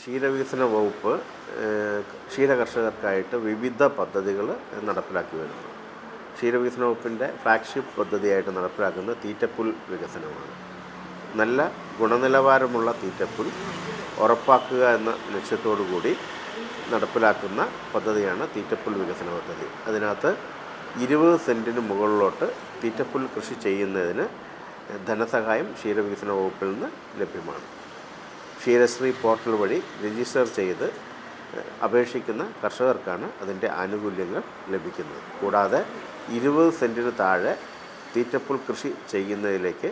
ക്ഷീരവികസന വകുപ്പ് ക്ഷീരകർഷകർക്കായിട്ട് വിവിധ പദ്ധതികൾ നടപ്പിലാക്കി വരുന്നു. ക്ഷീരവികസന വകുപ്പിന്റെ ഫ്ലാഗ്ഷിപ്പ് പദ്ധതിയായിട്ട് നടപ്പിലാക്കുന്ന തീറ്റപ്പുൽ വികസനമാണ്. നല്ല ഗുണനിലവാരമുള്ള തീറ്റപ്പുൽ ഉറപ്പാക്കുക എന്ന ലക്ഷ്യത്തോടു കൂടി നടപ്പിലാക്കുന്ന പദ്ധതിയാണ് തീറ്റപ്പുൽ വികസന പദ്ധതി. അതിനകത്ത് ഇരുപത് സെന്റിന് മുകളിലോട്ട് തീറ്റപ്പുൽ കൃഷി ചെയ്യുന്നതിന് ധനസഹായം ക്ഷീരവികസന വകുപ്പിൽ നിന്ന് ലഭ്യമാണ്. ക്ഷീരശ്രീ പോർട്ടൽ വഴി രജിസ്റ്റർ ചെയ്ത് അപേക്ഷിക്കുന്ന കർഷകർക്കാണ് അതിന്റെ ആനുകൂല്യങ്ങൾ ലഭിക്കുന്നത്. കൂടാതെ ഇരുപത് സെന്റിന് താഴെ തീറ്റപ്പുൽ കൃഷി ചെയ്യുന്നതിലേക്ക്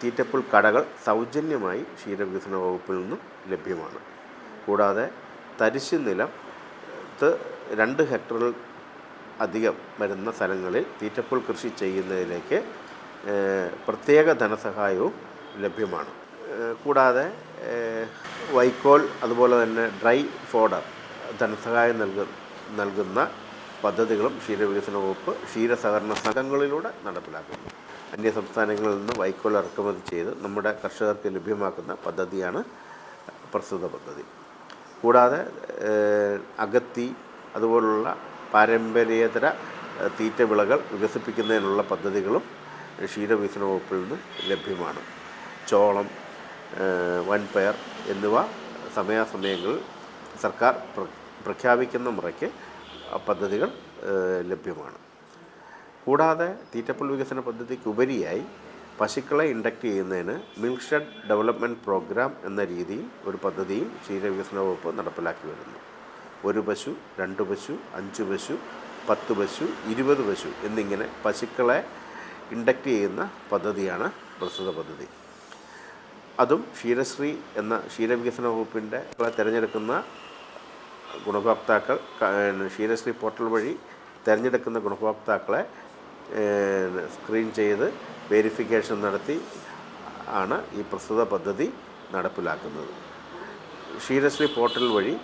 തീറ്റപ്പുൽ കടകൾ സൗജന്യമായി ക്ഷീരവികസന വകുപ്പിൽ നിന്നും ലഭ്യമാണ്. കൂടാതെ തരിശ് നിലം രണ്ട് ഹെക്ടറിൽ അധികം വരുന്ന സ്ഥലങ്ങളിൽ തീറ്റപ്പുൽ കൃഷി ചെയ്യുന്നതിലേക്ക് പ്രത്യേക ധനസഹായവും ലഭ്യമാണ്. കൂടാതെ വൈക്കോൽ അതുപോലെ തന്നെ ഡ്രൈ ഫോഡർ ധനസഹായം നൽകുന്ന നൽകുന്ന പദ്ധതികളും ക്ഷീരവികസന വകുപ്പ് ക്ഷീരസഹകരണ സംഘങ്ങളിലൂടെ നടപ്പിലാക്കുന്നു. അന്യ സംസ്ഥാനങ്ങളിൽ നിന്ന് വൈക്കോൽ ഇറക്കുമതി ചെയ്ത് നമ്മുടെ കർഷകർക്ക് ലഭ്യമാക്കുന്ന പദ്ധതിയാണ് പ്രസ്തുത പദ്ധതി. കൂടാതെ അഗത്തി അതുപോലുള്ള പാരമ്പര്യേതര തീറ്റ വിളകൾ വികസിപ്പിക്കുന്നതിനുള്ള പദ്ധതികളും ക്ഷീരവികസന വകുപ്പിൽ നിന്ന് ലഭ്യമാണ്. ചോളം വൻപയർ എന്നിവ സമയാസമയങ്ങളിൽ സർക്കാർ പ്ര- പ്രഖ്യാപിക്കുന്ന മുറയ്ക്ക് പദ്ധതികൾ ലഭ്യമാണ്. കൂടാതെ തീറ്റപ്പുൽ വികസന പദ്ധതിക്ക് ഉപരിയായി പശുക്കളെ ഇൻഡക്റ്റ് ചെയ്യുന്നതിന് മിൽക്ക് ഷെഡ് ഡെവലപ്മെന്റ് പ്രോഗ്രാം എന്ന രീതിയിൽ ഒരു പദ്ധതിയും ക്ഷീരവികസന വകുപ്പ് നടപ്പിലാക്കി വരുന്നു. ഒരു പശു രണ്ട് പശു അഞ്ച് പശു പത്ത് പശു ഇരുപത് പശു എന്നിങ്ങനെ പശുക്കളെ ഇൻഡക്റ്റ് ചെയ്യുന്ന പദ്ധതിയാണ് പ്രസ്തുത പദ്ധതി. അതും ക്ഷീരശ്രീ എന്ന ക്ഷീരവികസന വകുപ്പിന്റെ തിരഞ്ഞെടുക്കുന്ന ഗുണഭോക്താക്കൾ ക്ഷീരശ്രീ പോർട്ടൽ വഴി തിരഞ്ഞെടുക്കുന്ന ഗുണഭോക്താക്കളെ സ്ക്രീൻ ചെയ്ത് വെരിഫിക്കേഷൻ നടത്തി ആണ് ഈ പ്രസ്തുത പദ്ധതി നടപ്പിലാക്കുന്നത്. ക്ഷീരശ്രീ പോർട്ടൽ വഴി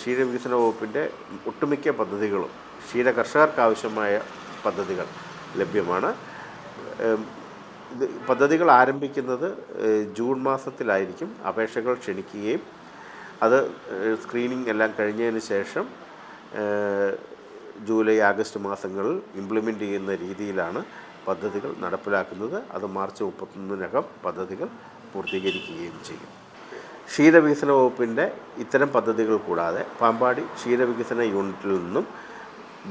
ക്ഷീരവികസന വകുപ്പിന്റെ ഒട്ടുമിക്ക പദ്ധതികളും ക്ഷീര കർഷകർക്ക് ആവശ്യമായ പദ്ധതികൾ ലഭ്യമാണ്. ഇത് പദ്ധതികൾ ആരംഭിക്കുന്നത് ജൂൺ മാസത്തിലായിരിക്കും. അപേക്ഷകൾ ക്ഷണിക്കുകയും അത് സ്ക്രീനിങ് എല്ലാം കഴിഞ്ഞതിന് ശേഷം ജൂലൈ ആഗസ്റ്റ് മാസങ്ങളിൽ ഇംപ്ലിമെന്റ് ചെയ്യുന്ന രീതിയിലാണ് പദ്ധതികൾ നടപ്പിലാക്കുന്നത്. അത് മാർച്ച് മുപ്പത്തൊന്നിനകം പദ്ധതികൾ പൂർത്തീകരിക്കുകയും ചെയ്യും. ക്ഷീരവികസന വകുപ്പിന്റെ ഇത്തരം പദ്ധതികൾ കൂടാതെ പാമ്പാടി ക്ഷീരവികസന യൂണിറ്റിൽ നിന്നും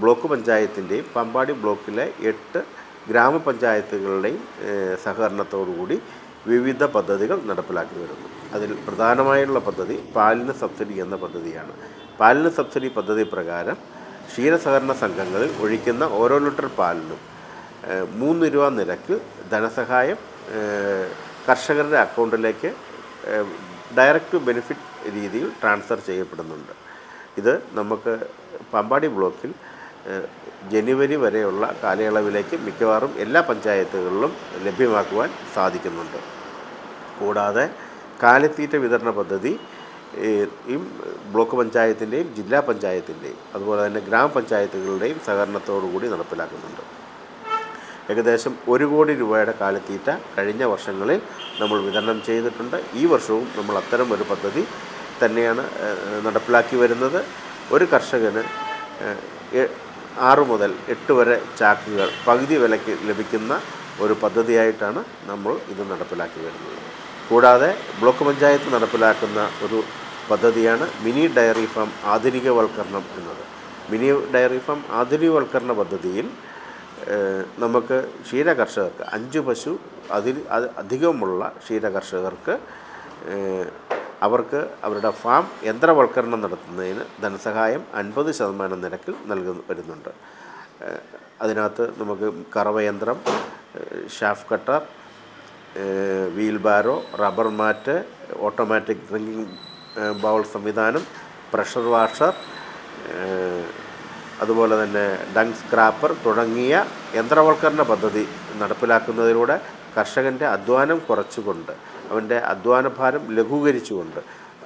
ബ്ലോക്ക് പഞ്ചായത്തിന്റെയും പാമ്പാടി ബ്ലോക്കിലെ എട്ട് ഗ്രാമപഞ്ചായത്തുകളുടെയും സഹകരണത്തോടുകൂടി വിവിധ പദ്ധതികൾ നടപ്പിലാക്കി വരുന്നു. അതിൽ പ്രധാനമായുള്ള പദ്ധതി പാലിന് സബ്സിഡി എന്ന പദ്ധതിയാണ്. പാലിന് സബ്സിഡി പദ്ധതി പ്രകാരം ക്ഷീരസഹകരണ സംഘങ്ങളിൽ ഒഴിക്കുന്ന ഓരോ ലിറ്റർ പാലിനും മൂന്ന് രൂപ നിരക്കിൽ ധനസഹായം കർഷകരുടെ അക്കൗണ്ടിലേക്ക് ഡയറക്റ്റ് ബെനിഫിറ്റ് രീതിയിൽ ട്രാൻസ്ഫർ ചെയ്യപ്പെടുന്നുണ്ട്. ഇത് നമുക്ക് പമ്പാടി ബ്ലോക്കിൽ ജനുവരി വരെയുള്ള കാലയളവിലേക്ക് മിക്കവാറും എല്ലാ പഞ്ചായത്തുകളിലും ലഭ്യമാക്കുവാൻ സാധിക്കുന്നുണ്ട്. കൂടാതെ കാലിത്തീറ്റ വിതരണ പദ്ധതി ഈ ബ്ലോക്ക് പഞ്ചായത്തിന്റെയും ജില്ലാ പഞ്ചായത്തിന്റെയും അതുപോലെ തന്നെ ഗ്രാമപഞ്ചായത്തുകളുടെയും സഹകരണത്തോടു കൂടി നടപ്പിലാക്കുന്നുണ്ട്. ഏകദേശം ഒരു കോടി രൂപയുടെ കാലിത്തീറ്റ കഴിഞ്ഞ വർഷങ്ങളിൽ നമ്മൾ വിതരണം ചെയ്തിട്ടുണ്ട്. ഈ വർഷവും നമ്മൾ അത്തരം ഒരു പദ്ധതി തന്നെയാണ് നടപ്പിലാക്കി വരുന്നത്. ഒരു കർഷകന് ആറ് മുതൽ എട്ട് വരെ ചാക്കുകൾ പകുതി വിലയ്ക്ക് ലഭിക്കുന്ന ഒരു പദ്ധതിയായിട്ടാണ് നമ്മൾ ഇത് നടപ്പിലാക്കി വരുന്നത്. കൂടാതെ ബ്ലോക്ക് പഞ്ചായത്ത് നടപ്പിലാക്കുന്ന ഒരു പദ്ധതിയാണ് മിനി ഡയറി ഫാം ആധുനികവൽക്കരണം എന്നത്. മിനി ഡയറി ഫാം ആധുനികവൽക്കരണ പദ്ധതിയിൽ നമുക്ക് ക്ഷീര കർഷകർക്ക് അഞ്ച് പശു അതിൽ അധികമുള്ള ക്ഷീര കർഷകർക്ക് അവർക്ക് അവരുടെ ഫാം യന്ത്രവൽക്കരണം നടത്തുന്നതിന് ധനസഹായം അൻപത് ശതമാനം നിരക്കിൽ നൽകുന്നു വരുന്നുണ്ട്. അതിനകത്ത് നമുക്ക് കറവയന്ത്രം chaff cutter wheelbarrow rubber mat automatic drinking bowl സംവിധാനം പ്രഷർ വാഷർ അതുപോലെ തന്നെ ഡങ് സ്ക്രാപ്പർ തുടങ്ങിയ യന്ത്രവൽക്കരണ പദ്ധതി നടപ്പിലാക്കുന്നതിലൂടെ കർഷകന്റെ അധ്വാനം കുറച്ചുകൊണ്ട് അവന്റെ അധ്വാനഭാരം ലഘൂകരിച്ചുകൊണ്ട്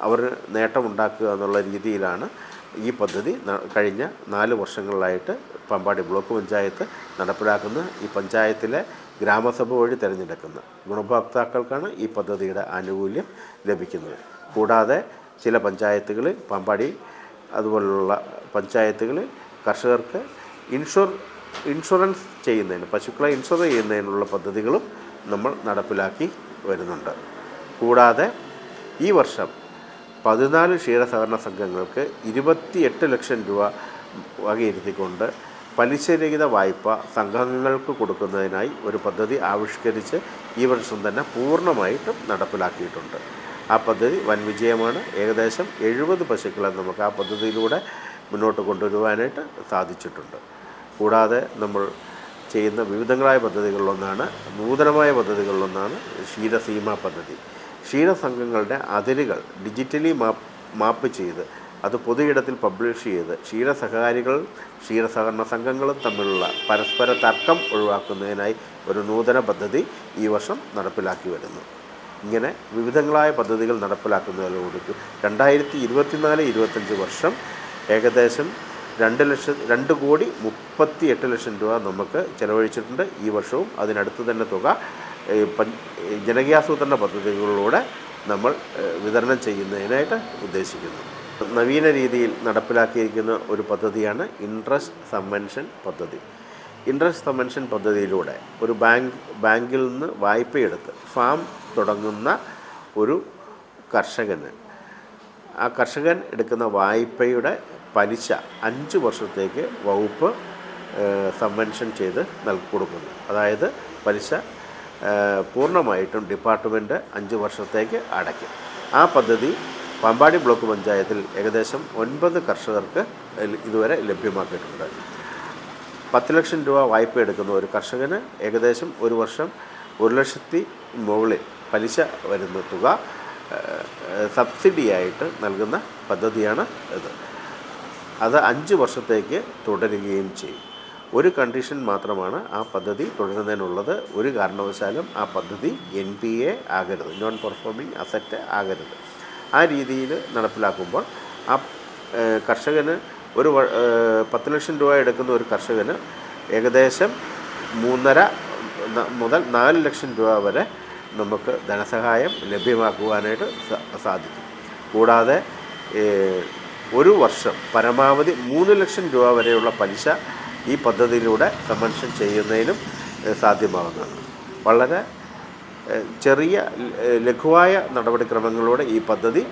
അവർ നേട്ടമുണ്ടാക്കുക എന്നുള്ള രീതിയിലാണ് ഈ പദ്ധതി കഴിഞ്ഞ നാല് വർഷങ്ങളിലായിട്ട് പമ്പാടി ബ്ലോക്ക് പഞ്ചായത്ത് നടപ്പിലാക്കുന്ന ഈ പഞ്ചായത്തിലെ ഗ്രാമസഭ വഴി തിരഞ്ഞെടുക്കുന്ന ഗുണഭോക്താക്കൾക്കാണ് ഈ പദ്ധതിയുടെ ആനുകൂല്യം ലഭിക്കുന്നത്. കൂടാതെ ചില പഞ്ചായത്തുകളിൽ പമ്പാടി അതുപോലുള്ള പഞ്ചായത്തുകളിൽ കർഷകർക്ക് ഇൻഷുർ ഇൻഷുറൻസ് ചെയ്യുന്നതിന് പശുക്കളെ ഇൻഷുർ ചെയ്യുന്നതിനുള്ള പദ്ധതികളും നമ്മൾ നടപ്പിലാക്കി വരുന്നുണ്ട്. കൂടാതെ ഈ വർഷം പതിനാല് ക്ഷീരസഹകരണ സംഘങ്ങൾക്ക് ഇരുപത്തിയെട്ട് ലക്ഷം രൂപ വകയിരുത്തിക്കൊണ്ട് പലിശരഹിത വായ്പ സംഘങ്ങൾക്ക് കൊടുക്കുന്നതിനായി ഒരു പദ്ധതി ആവിഷ്കരിച്ച് ഈ വർഷം തന്നെ പൂർണമായിട്ടും നടപ്പിലാക്കിയിട്ടുണ്ട്. ആ പദ്ധതി വൻ വിജയമാണ്. ഏകദേശം എഴുപത് പശുക്കളെ നമുക്ക് ആ പദ്ധതിയിലൂടെ മുന്നോട്ട് കൊണ്ടുവരുവാനായിട്ട് സാധിച്ചിട്ടുണ്ട്. കൂടാതെ നമ്മൾ ചെയ്യുന്ന വിവിധങ്ങളായ പദ്ധതികളിലൊന്നാണ് നൂതനമായ പദ്ധതികളിലൊന്നാണ് ക്ഷീരസീമ പദ്ധതി. ക്ഷീരസംഘങ്ങളുടെ അതിരുകൾ ഡിജിറ്റലി മാപ്പ് മാപ്പ് ചെയ്ത് അത് പൊതുയിടത്തിൽ പബ്ലിഷ് ചെയ്ത് ക്ഷീരസഹകാരികൾ ക്ഷീരസഹകരണ സംഘങ്ങളും തമ്മിലുള്ള പരസ്പര തർക്കം ഒഴിവാക്കുന്നതിനായി ഒരു നൂതന പദ്ധതി ഈ വർഷം നടപ്പിലാക്കി വരുന്നു. ഇങ്ങനെ വിവിധങ്ങളായ പദ്ധതികൾ നടപ്പിലാക്കുന്നതിലൂടെ രണ്ടായിരത്തി ഇരുപത്തിനാല് ഇരുപത്തഞ്ച് വർഷം ഏകദേശം രണ്ട് ലക്ഷം രണ്ട് കോടി മുപ്പത്തി എട്ട് ലക്ഷം രൂപ നമുക്ക് ചിലവഴിച്ചിട്ടുണ്ട്. ഈ വർഷവും അതിനടുത്ത് തന്നെ തുക ജനകീയാസൂത്രണ പദ്ധതികളിലൂടെ നമ്മൾ വിതരണം ചെയ്യുന്നതിനായിട്ട് ഉദ്ദേശിക്കുന്നു. നവീന രീതിയിൽ നടപ്പിലാക്കിയിരിക്കുന്ന ഒരു പദ്ധതിയാണ് ഇൻട്രസ്റ്റ് സമ്മൻഷൻ പദ്ധതി. ഇൻട്രസ്റ്റ് സമ്മൻഷൻ പദ്ധതിയിലൂടെ ഒരു ബാങ്ക് ബാങ്കിൽ നിന്ന് വായ്പയെടുത്ത് ഫാം തുടങ്ങുന്ന ഒരു കർഷകന് ആ കർഷകൻ എടുക്കുന്ന വായ്പയുടെ പലിശ അഞ്ച് വർഷത്തേക്ക് വകുപ്പ് സമ്മൻഷൻ ചെയ്ത് നൽകി കൊടുക്കുന്നു. അതായത് പലിശ പൂർണമായിട്ടും ഡിപ്പാർട്ട്മെന്റ് അഞ്ച് വർഷത്തേക്ക് അടയ്ക്കും. ആ പദ്ധതി പമ്പാടി ബ്ലോക്ക് പഞ്ചായത്തിൽ ഏകദേശം ഒൻപത് കർഷകർക്ക് ഇതുവരെ ലഭ്യമാക്കിയിട്ടുണ്ട്. പത്ത് ലക്ഷം രൂപ വായ്പ എടുക്കുന്ന ഒരു കർഷകന് ഏകദേശം ഒരു വർഷം ഒരു ലക്ഷത്തി മുകളിൽ പലിശ വരുന്ന തുക സബ്സിഡിയായിട്ട് നൽകുന്ന പദ്ധതിയാണ് ഇത്. അത് അഞ്ച് വർഷത്തേക്ക് തുടരുകയും ചെയ്യും. ഒരു കണ്ടീഷൻ മാത്രമാണ് ആ പദ്ധതി തുടരുന്നതിനുള്ളത്. ഒരു കാരണവശാലും ആ പദ്ധതി എൻ പി എ ആകരുത്. നോൺ പെർഫോമിംഗ് അസറ്റ് ആകരുത്. ആ രീതിയിൽ നടപ്പിലാക്കുമ്പോൾ ആ കർഷകന് ഒരു പത്ത് ലക്ഷം രൂപ എടുക്കുന്ന ഒരു കർഷകന് ഏകദേശം മൂന്നര മുതൽ നാല് ലക്ഷം രൂപ വരെ നമുക്ക് ധനസഹായം ലഭ്യമാക്കുവാനായിട്ട് സാധിക്കും. കൂടാതെ ഒരു വർഷം പരമാവധി മൂന്ന് ലക്ഷം രൂപ വരെയുള്ള പലിശ ഈ പദ്ധതിയിലൂടെ സമ്മൻഷൻ ചെയ്യുന്നതിനും സാധ്യമാകുന്നതാണ് വളരെ ചെറിയ ലഘുവായ നടപടിക്രമങ്ങളിലൂടെ ഈ പദ്ധതി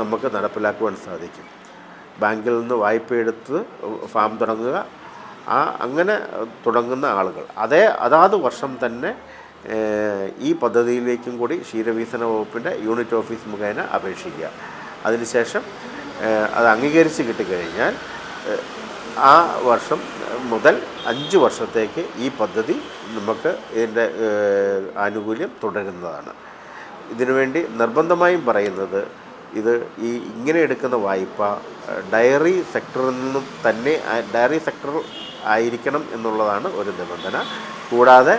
നമുക്ക് നടപ്പിലാക്കുവാൻ സാധിക്കും. ബാങ്കിൽ നിന്ന് വായ്പയെടുത്ത് ഫാം തുടങ്ങുക ആ അങ്ങനെ തുടങ്ങുന്ന ആളുകൾ. അതേ അതാത് വർഷം തന്നെ ഈ പദ്ധതിയിലേക്കും കൂടി ക്ഷീരവികസന വകുപ്പിന്റെ യൂണിറ്റ് ഓഫീസ് മുഖേന അപേക്ഷിക്കുക. അതിനുശേഷം അത് അംഗീകരിച്ച് കിട്ടിക്കഴിഞ്ഞാൽ ആ വർഷം മുതൽ അഞ്ച് വർഷത്തേക്ക് ഈ പദ്ധതി നമുക്ക് ഇതിന്റെ ആനുകൂല്യം തുടരുന്നതാണ്. ഇതിനുവേണ്ടി നിർബന്ധമായും പറയുന്നത് ഇത് ഈ ഇങ്ങനെ എടുക്കുന്ന വായ്പ ഡയറി സെക്ടറിൽ നിന്നും തന്നെ ഡയറി സെക്ടർ ആയിരിക്കണം എന്നുള്ളതാണ് ഒരു നിബന്ധന. കൂടാതെ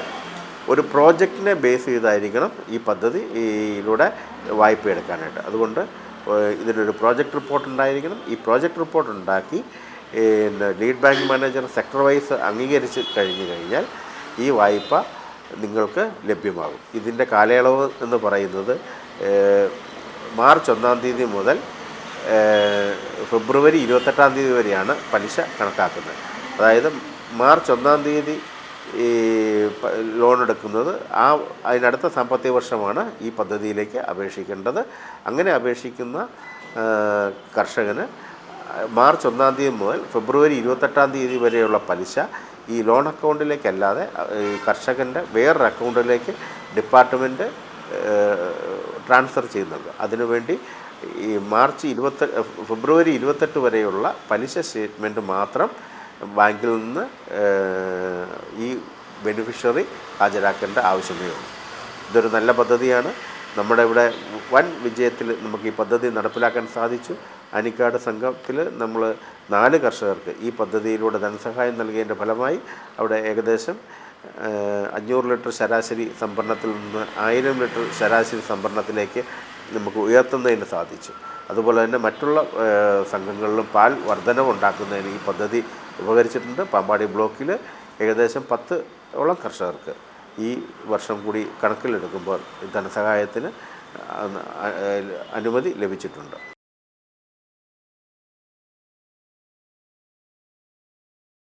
ഒരു പ്രോജക്റ്റിനെ ബേസ് ചെയ്തായിരിക്കണം ഈ പദ്ധതി ഇതിലൂടെ വായ്പ എടുക്കാനായിട്ട്. അതുകൊണ്ട് ഇതിനൊരു പ്രോജക്റ്റ് റിപ്പോർട്ട് ഉണ്ടായിരിക്കണം. ഈ പ്രോജക്റ്റ് റിപ്പോർട്ട് ഉണ്ടാക്കി lead bank manager sector wise അംഗീകരിച്ച് കഴിഞ്ഞു കഴിഞ്ഞാൽ ഈ വായ്പ നിങ്ങൾക്ക് ലഭ്യമാകും. ഇതിന്റെ കാലയളവ് എന്ന് പറയുന്നത് മാർച്ച് ഒന്നാം തീയതി മുതൽ ഫെബ്രുവരി ഇരുപത്തെട്ടാം തീയതി വരെയാണ് പലിശ കണക്കാക്കുന്നത്. അതായത് മാർച്ച് ഒന്നാം തീയതി ഈ ലോൺ എടുക്കുന്നത് ആ അതിനടുത്ത സാമ്പത്തിക വർഷമാണ് ഈ പദ്ധതിയിലേക്ക് അപേക്ഷിക്കേണ്ടത്. അങ്ങനെ അപേക്ഷിക്കുന്ന കർഷകന് മാർച്ച് ഒന്നാം തീയതി മുതൽ ഫെബ്രുവരി ഇരുപത്തെട്ടാം തീയതി വരെയുള്ള പലിശ ഈ ലോൺ അക്കൗണ്ടിലേക്കല്ലാതെ കർഷകന്റെ വേറൊരു അക്കൗണ്ടിലേക്ക് ഡിപ്പാർട്ട്മെന്റ് ട്രാൻസ്ഫർ ചെയ്യുന്നുണ്ട്. അതിനുവേണ്ടി ഈ മാർച്ച് ഇരുപത്തി ഫെബ്രുവരി ഇരുപത്തെട്ട് വരെയുള്ള പലിശ സ്റ്റേറ്റ്മെന്റ് മാത്രം ബാങ്കിൽ നിന്ന് ഈ ബെനിഫിഷ്യറി ഹാജരാക്കേണ്ട ആവശ്യമേ ഉള്ളൂ. ഇതൊരു നല്ല പദ്ധതിയാണ്. നമ്മുടെ ഇവിടെ വൻ വിജയത്തിൽ നമുക്ക് ഈ പദ്ധതി നടപ്പിലാക്കാൻ സാധിച്ചു. അനിക്കാട് സംഘത്തിൽ നമ്മൾ നാല് കർഷകർക്ക് ഈ പദ്ധതിയിലൂടെ ധനസഹായം നൽകിയതിന്റെ ഫലമായി അവിടെ ഏകദേശം അഞ്ഞൂറ് ലിറ്റർ ശരാശരി സംഭരണത്തിൽ നിന്ന് ആയിരം ലിറ്റർ ശരാശരി സംഭരണത്തിലേക്ക് നമുക്ക് ഉയർത്തുന്നതിന് സാധിച്ചു. അതുപോലെ തന്നെ മറ്റുള്ള സംഘങ്ങളിലും പാൽ വർധനവുണ്ടാക്കുന്നതിന് ഈ പദ്ധതി ഉപകരിച്ചിട്ടുണ്ട്. പാമ്പാടി ബ്ലോക്കിൽ ഏകദേശം പത്ത് ഓളം കർഷകർക്ക് ഈ വർഷം കൂടി കണക്കിലെടുക്കുമ്പോൾ ധനസഹായത്തിന് അനുമതി ലഭിച്ചിട്ടുണ്ട്.